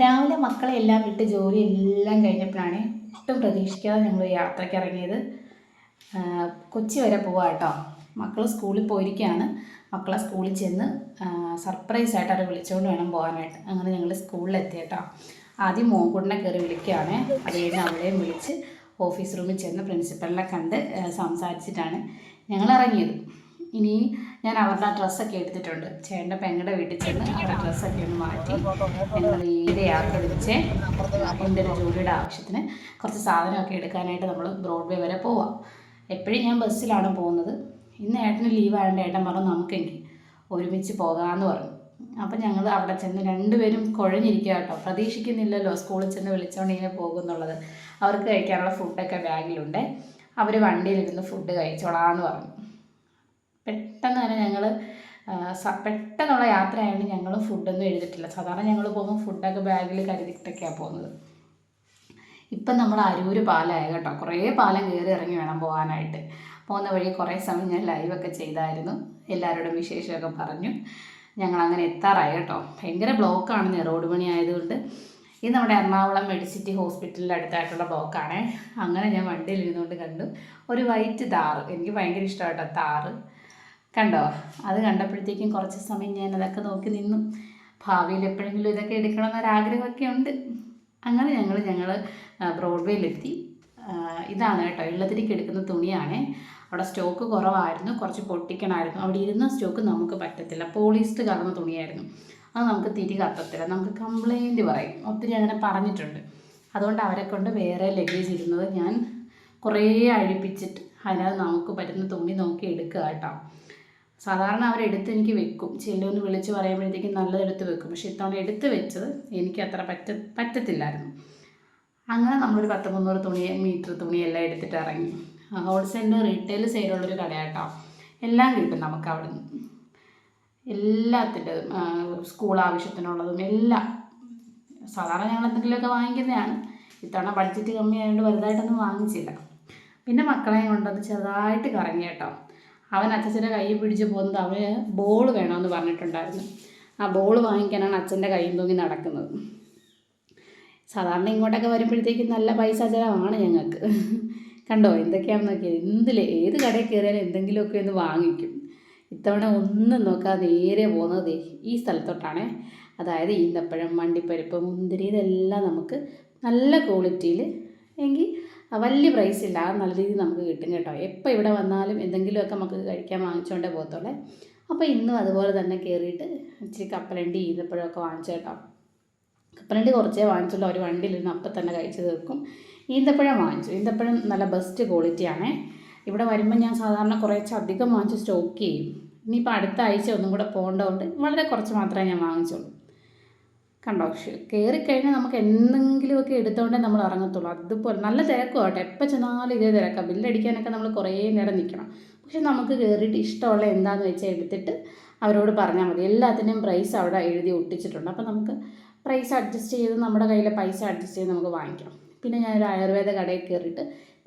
രാവിലെ മക്കളെ എല്ലാം വിട്ട് ജോലി എല്ലാം കഴിഞ്ഞപ്പോഴാണ് ഒട്ടും പ്രതീക്ഷിക്കാതെ ഞങ്ങൾ യാത്രയ്ക്ക് ഇറങ്ങിയത്. കൊച്ചി വരെ പോവാം കേട്ടോ. മക്കൾ സ്കൂളിൽ പോയിരിക്കുകയാണ്. മക്കളെ സ്കൂളിൽ ചെന്ന് സർപ്രൈസ് ആയിട്ട് അവരെ വിളിച്ചുകൊണ്ട് വേണം പോകാനായിട്ട്. അങ്ങനെ ഞങ്ങൾ സ്കൂളിലെത്തി കേട്ടോ. ആദ്യം മോൻകുട്ടിനെ കയറി വിളിക്കുകയാണ്. അത് കഴിഞ്ഞ് അവളെയും വിളിച്ച് ഓഫീസ് റൂമിൽ ചെന്ന് പ്രിൻസിപ്പലിനെ കണ്ട് സംസാരിച്ചിട്ടാണ് ഞങ്ങൾ ഇറങ്ങിയത്. ഇനി ഞാൻ അവരുടെ ആ ഡ്രസ്സൊക്കെ എടുത്തിട്ടുണ്ട്. ചേട്ടന്റെ പെങ്ങളുടെ വീട്ടിൽ ചെന്ന് അവരുടെ ഡ്രസ്സൊക്കെ ഒന്ന് മാറ്റി ഞങ്ങൾ ഈടെ യാത്ര തിരിച്ച് എന്റെ ഒരു ജോലിയുടെ ആവശ്യത്തിന് കുറച്ച് സാധനമൊക്കെ എടുക്കാനായിട്ട് നമ്മൾ ബ്രോഡ്വേ വരെ പോവാം. എപ്പോഴും ഞാൻ ബസ്സിലാണ് പോകുന്നത്. ഇന്ന് ഏട്ടന് ലീവ് ആയതുകൊണ്ട് ഏട്ടൻ പറഞ്ഞു നമുക്കെങ്കിൽ ഒരുമിച്ച് പോകാമെന്ന് പറഞ്ഞു. അപ്പം ഞങ്ങൾ അവിടെ ചെന്ന് രണ്ടുപേരും കുഴഞ്ഞിരിക്കുക കേട്ടോ. പ്രതീക്ഷിക്കുന്നില്ലല്ലോ സ്കൂളിൽ ചെന്ന് വിളിച്ചുകൊണ്ട് ഇങ്ങനെ പോകുന്നുള്ളത്. അവർക്ക് കഴിക്കാനുള്ള ഫുഡൊക്കെ ബാഗിലുണ്ട്. അവർ വണ്ടിയിലിരുന്ന് ഫുഡ് കഴിച്ചോളാമെന്ന് പറഞ്ഞു. പെട്ടെന്ന് തന്നെ ഞങ്ങൾ പെട്ടെന്നുള്ള യാത്രയായതുകൊണ്ട് ഞങ്ങൾ ഫുഡൊന്നും എഴുതിട്ടില്ല സാധാരണ ഞങ്ങൾ പോകുമ്പോൾ ഫുഡൊക്കെ ബാഗിൽ കരുതിയിട്ടൊക്കെയാണ് പോകുന്നത്. ഇപ്പം നമ്മൾ അരൂര് പാലമായ കേട്ടോ. കുറേ പാലം കയറി ഇറങ്ങി വേണം പോകാനായിട്ട്. പോകുന്ന വഴി കുറേ സമയം ഞാൻ ലൈവൊക്കെ ചെയ്തായിരുന്നു. എല്ലാവരോടും വിശേഷമൊക്കെ പറഞ്ഞു. ഞങ്ങൾ അങ്ങനെ എത്താറായി കേട്ടോ. ഭയങ്കര ബ്ലോക്കാണ് റോഡ് പണി ആയതുകൊണ്ട്. ഇത് നമ്മുടെ എറണാകുളം മെഡിസിറ്റി ഹോസ്പിറ്റലിന്റെ അടുത്തായിട്ടുള്ള ബ്ലോക്കാണ്. അങ്ങനെ ഞാൻ വണ്ടിയിൽ ഇരുന്നുകൊണ്ട് കണ്ടു. ഒരു വൈറ്റ് താറ്. എനിക്ക് ഭയങ്കര ഇഷ്ടമാണ് കേട്ടോ താറ്. കണ്ടോ? അത് കണ്ടപ്പോഴത്തേക്കും കുറച്ച് സമയം ഞാൻ അതൊക്കെ നോക്കി നിന്നു. ഭാവിയിൽ എപ്പോഴെങ്കിലും ഇതൊക്കെ എടുക്കണമെന്നൊരാഗ്രഹമൊക്കെ ഉണ്ട്. അങ്ങനെ ഞങ്ങൾ ഞങ്ങൾ ബ്രോഡ്വേയിലെത്തി. ഇതാണ് കേട്ടോ എള്ളത്തിരിക്ക് എടുക്കുന്ന തുണിയാണ്. അവിടെ സ്റ്റോക്ക് കുറവായിരുന്നു കുറച്ച് പൊട്ടിക്കണമായിരുന്നു. അവിടെ ഇരുന്ന സ്റ്റോക്ക് നമുക്ക് പറ്റത്തില്ല. പോളിസ്റ്റ് കലർന്ന തുണിയായിരുന്നു. അത് നമുക്ക് തിരി കത്തത്തില്ല. നമുക്ക് കംപ്ലൈന്റ് പറയും. ഒത്തിരി അങ്ങനെ പറഞ്ഞിട്ടുണ്ട്. അതുകൊണ്ട് അവരെ കൊണ്ട് വേറെ ലഗേജ് ഇരുന്നത് ഞാൻ കുറേ അഴിപ്പിച്ചിട്ട് അതിനകത്ത് നമുക്ക് പറ്റുന്ന തുണി നോക്കി എടുക്കുക കേട്ടോ. സാധാരണ അവരെടുത്ത് എനിക്ക് വെക്കും. ചെല്ലുമെന്ന് വിളിച്ച് പറയുമ്പോഴത്തേക്കും നല്ലതെടുത്ത് വെക്കും. പക്ഷെ ഇത്തവണ എടുത്ത് വെച്ചത് എനിക്ക് അത്ര പറ്റ പറ്റത്തില്ലായിരുന്നു. അങ്ങനെ നമ്മളൊരു പത്ത് മുന്നൂറ് തുണി മീറ്റർ തുണിയെല്ലാം എടുത്തിട്ട് ഇറങ്ങി. ഹോൾസെയിലിന്റെ റീറ്റെയിൽ സെയിലുള്ളൊരു കടയാട്ടോ. എല്ലാം കിട്ടും നമുക്ക് അവിടെ നിന്ന് എല്ലാത്തിന്റെ സ്കൂൾ ആവശ്യത്തിനുള്ളതും എല്ലാം. സാധാരണ ഞങ്ങൾ എന്തെങ്കിലുമൊക്കെ വാങ്ങിക്കുന്നതാണ്. ഇത്തവണ ബഡ്ജറ്റ് കമ്മിയായതുകൊണ്ട് വലുതായിട്ടൊന്നും വാങ്ങിച്ചില്ല. പിന്നെ മക്കളെയും കൊണ്ടത് ചെറുതായിട്ട് കറങ്ങി കേട്ടോ. അവൻ അച്ഛന്റെ കൈ പിടിച്ച് പോകുന്നത് അവന് ബോൾ വേണമെന്ന് പറഞ്ഞിട്ടുണ്ടായിരുന്നു. ആ ബോൾ വാങ്ങിക്കാനാണ് അച്ഛന്റെ കൈയും തൂങ്ങി നടക്കുന്നത്. സാധാരണ ഇങ്ങോട്ടൊക്കെ വരുമ്പോഴത്തേക്കും നല്ല പൈസ ചിലവാണ് ഞങ്ങൾക്ക്. കണ്ടോ എന്തൊക്കെയാണെന്ന് നോക്കിയത് എന്തിൽ ഏത് കടയിൽ കയറിയാലും എന്തെങ്കിലുമൊക്കെ ഒന്ന് വാങ്ങിക്കും. ഇത്തവണ ഒന്നും നോക്കാതെ നേരെ പോകുന്നത് ഈ സ്ഥലത്തോട്ടാണ്. അതായത് ഈന്തപ്പഴം വണ്ടിപ്പരിപ്പ് മുന്തിരി ഇതെല്ലാം നമുക്ക് നല്ല ക്വാളിറ്റിയിൽ എങ്കിൽ വലിയ പ്രൈസ് ഇല്ല. നല്ല രീതിയിൽ നമുക്ക് കിട്ടും കേട്ടോ. എപ്പോൾ ഇവിടെ വന്നാലും എന്തെങ്കിലുമൊക്കെ നമുക്ക് കഴിക്കാൻ വാങ്ങിച്ചുകൊണ്ടേ പോകത്തുള്ളേ. അപ്പോൾ ഇന്നും അതുപോലെ തന്നെ കയറിയിട്ട് ഇച്ചിരി കപ്പലണ്ടി ഈന്തപ്പഴമൊക്കെ വാങ്ങിച്ചു കേട്ടോ. കപ്പലണ്ടി കുറച്ചേ വാങ്ങിച്ചുള്ളൂ. ഒരു വണ്ടിയിലിരുന്ന് അപ്പം തന്നെ കഴിച്ച് തീർക്കും. ഈന്തപ്പഴം വാങ്ങിച്ചു. ഈന്തപ്പഴം നല്ല ബെസ്റ്റ് ക്വാളിറ്റിയാണ് ഇവിടെ വരുമ്പോൾ ഞാൻ സാധാരണ കുറച്ച് അധികം വാങ്ങിച്ച് സ്റ്റോക്ക് ചെയ്യും. ഇനിയിപ്പോൾ അടുത്ത ആഴ്ച ഒന്നും കൂടെ പോകേണ്ടതുകൊണ്ട് വളരെ കുറച്ച് മാത്രമേ ഞാൻ വാങ്ങിച്ചുള്ളൂ. കണ്ടോ? കയറിക്കഴിഞ്ഞാൽ നമുക്ക് എന്തെങ്കിലുമൊക്കെ എടുത്തുകൊണ്ടേ നമ്മൾ ഇറങ്ങത്തുള്ളൂ. അതുപോലെ നല്ല തിരക്കും ആട്ടെ എപ്പോൾ ചെന്നാലും ഇതേ തിരക്കാം. ബില്ലടിക്കാനൊക്കെ നമ്മൾ കുറേ നേരം നിൽക്കണം പക്ഷെ നമുക്ക് കയറിയിട്ട് ഇഷ്ടമുള്ള എന്താണെന്ന് വെച്ചാൽ എടുത്തിട്ട് അവരോട് പറഞ്ഞാൽ മതി. എല്ലാത്തിന്റെയും പ്രൈസ് അവിടെ എഴുതി ഒട്ടിച്ചിട്ടുണ്ട്. അപ്പോൾ നമുക്ക് പ്രൈസ് അഡ്ജസ്റ്റ് ചെയ്ത് നമ്മുടെ കയ്യിലെ പൈസ അഡ്ജസ്റ്റ് ചെയ്ത് നമുക്ക് വാങ്ങിക്കാം. പിന്നെ ഞാനൊരു ആയുർവേദ കടയിൽ കയറിയിട്ട്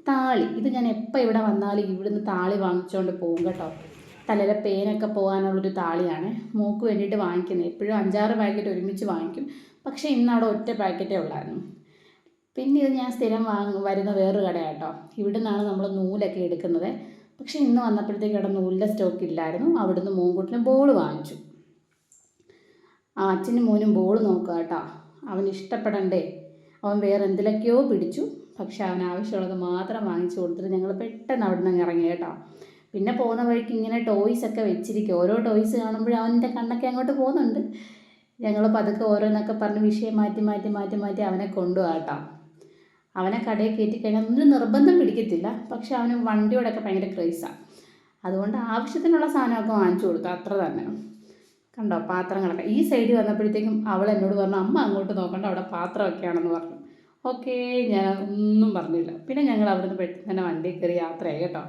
താളി. ഇത് ഞാൻ എപ്പോൾ ഇവിടെ വന്നാലും ഇവിടുന്ന് താളി വാങ്ങിച്ചുകൊണ്ട് പോകും കേട്ടോ. തലയിലെ പേനൊക്കെ പോകാനുള്ളൊരു താളിയാണ്. മൂക്ക് വേണ്ടിയിട്ട് വാങ്ങിക്കുന്നത്. എപ്പോഴും അഞ്ചാറ് പാക്കറ്റ് ഒരുമിച്ച് വാങ്ങിക്കും. പക്ഷേ ഇന്ന് അവിടെ ഒറ്റ പാക്കറ്റേ ഉള്ളായിരുന്നു. പിന്നെ ഇത് ഞാൻ സ്ഥിരം വാങ്ങ വരുന്ന വേറൊരു കടയാട്ടോ. ഇവിടെ നിന്നാണ് നമ്മൾ നൂലൊക്കെ എടുക്കുന്നത്. പക്ഷേ ഇന്ന് വന്നപ്പോഴത്തേക്ക് അവിടെ നൂലിന്റെ സ്റ്റോക്ക് ഇല്ലായിരുന്നു. അവിടുന്ന് മൂങ്കുട്ടിന് ബോൾ വാങ്ങിച്ചു. ആ അച്ഛനും മോനും ബോൾ നോക്കുക കേട്ടോ. അവന് ഇഷ്ടപ്പെടണ്ടേ. അവൻ വേറെ എന്തിലൊക്കെയോ പിടിച്ചു. പക്ഷെ അവൻ ആവശ്യമുള്ളത് മാത്രം വാങ്ങിച്ചു കൊടുത്തിട്ട് ഞങ്ങൾ പെട്ടെന്ന് അവിടെ നിന്ന് ഇറങ്ങി കേട്ടോ. പിന്നെ പോകുന്ന വഴിക്ക് ഇങ്ങനെ ടോയ്സ് ഒക്കെ വെച്ചിരിക്കും. ഓരോ ടോയ്സ് കാണുമ്പോഴും അവന്റെ കണ്ണൊക്കെ അങ്ങോട്ട് പോകുന്നുണ്ട്. ഞങ്ങൾ പതുക്കെ ഓരോന്നൊക്കെ പറഞ്ഞ് വിഷയം മാറ്റി മാറ്റി മാറ്റി മാറ്റി അവനെ കൊണ്ടുപോകാം അവനെ കടയിൽ കയറ്റി കഴിഞ്ഞാൽ ഒന്നും നിർബന്ധം പിടിക്കത്തില്ല. പക്ഷെ അവന് വണ്ടിയോടൊക്കെ ഭയങ്കര ക്രേസാണ് അതുകൊണ്ട് ആവശ്യത്തിനുള്ള സാധനമൊക്കെ വാങ്ങിച്ചു കൊടുത്തു അത്ര തന്നെ. കണ്ടോ പാത്രങ്ങളൊക്കെ. ഈ സൈഡിൽ വന്നപ്പോഴത്തേക്കും അവൾ എന്നോട് പറഞ്ഞു അമ്മ അങ്ങോട്ട് നോക്കണ്ട അവിടെ പാത്രമൊക്കെയാണെന്ന് പറഞ്ഞു. ഓക്കേ ഞാൻ ഒന്നും പറഞ്ഞില്ല. പിന്നെ ഞങ്ങൾ അവിടുന്ന് പെട്ടെന്ന് തന്നെ വണ്ടിയിൽ കയറി യാത്രയായി കേട്ടോ.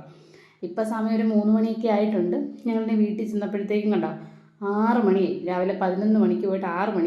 ഇപ്പം സമയം ഒരു മൂന്ന് മണിയൊക്കെ ആയിട്ടുണ്ട്. ഞങ്ങളുടെ വീട്ടിൽ ചെന്നപ്പോഴത്തേക്കും കണ്ടോ ആറ് മണിയായി. രാവിലെ പതിനൊന്ന് മണിക്ക് പോയിട്ട് ആറ് മണി